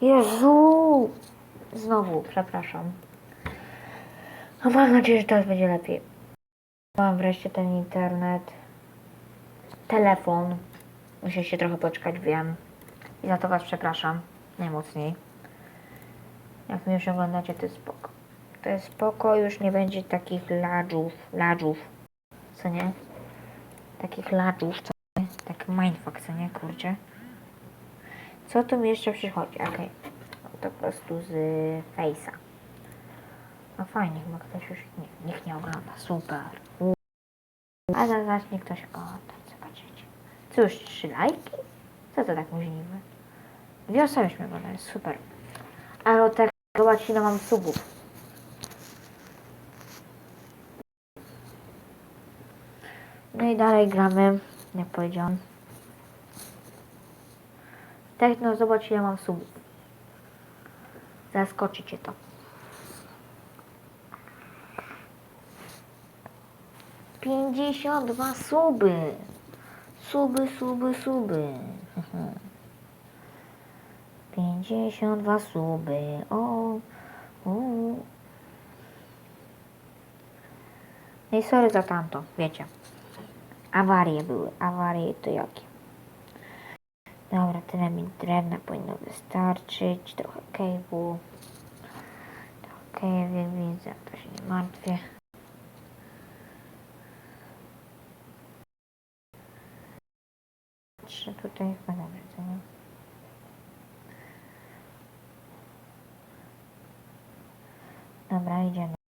Jezu! Znowu, przepraszam. No mam nadzieję, że teraz będzie lepiej. Mam wreszcie ten internet. Telefon. Się trochę poczekać, wiem. I za to was przepraszam. Najmocniej. Jak mnie już oglądacie, to jest spoko. To jest spoko, już nie będzie takich ladżów, ladżów, co nie? Takich ladżów, co nie? Tak mindfuck, co nie, kurczę. Co tu mi jeszcze przychodzi? Okej. No to po prostu z Face'a. No fajnie, chyba ktoś już nie, nie ogląda. Super. A zaraz zacznie ktoś oglądać, zobaczycie. Cóż, trzy lajki? Co to tak możliwe? Dwie osoby już super. Ale od tego zobaczcie, mam subów. No i dalej gramy, jak powiedziałam. Tak, no zobacz ile mam subów. Zaskoczy cię to. Pięćdziesiąt dwa suby. Suby, suby, suby. Pięćdziesiąt dwa suby. O, o. No i sorry za tamto, wiecie. Awarie były. Awarie to jakie? Dobra, tyle mi drewna powinno wystarczyć. Trochę cave'u. Trochę cave'u widzę, to się nie martwię. Trzy tutaj chyba dobrze, co nie? Dobra, idziemy.